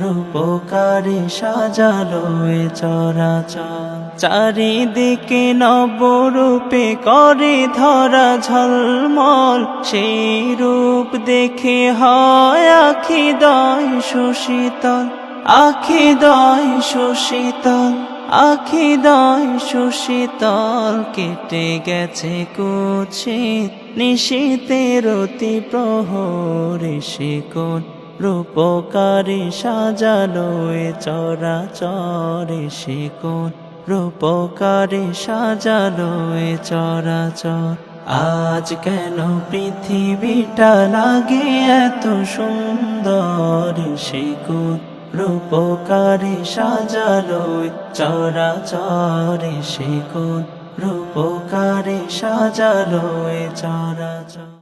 রূপকারে সাজালো এ চরাচর। চারিদিকে নবরূপে করে ধরা ঝলমল, সেই রূপ দেখে হয় আখি দয় সুশীতল, আখি দয় সুশীতল, আখি দয় সুশীতল কেটে গেছে কুচিত নিশীতের অতি প্রহরে কোন রূপকারে সাজালো এ চরাচরে সে কোন রূপকারে সাজালো এ চরাচর। আজ কেন পৃথিবীটা লাগে এত সুন্দর সে কোন রূপকারে সাজালো চরাচরে সে কোন রূপকারে সাজালো এ চরাচর।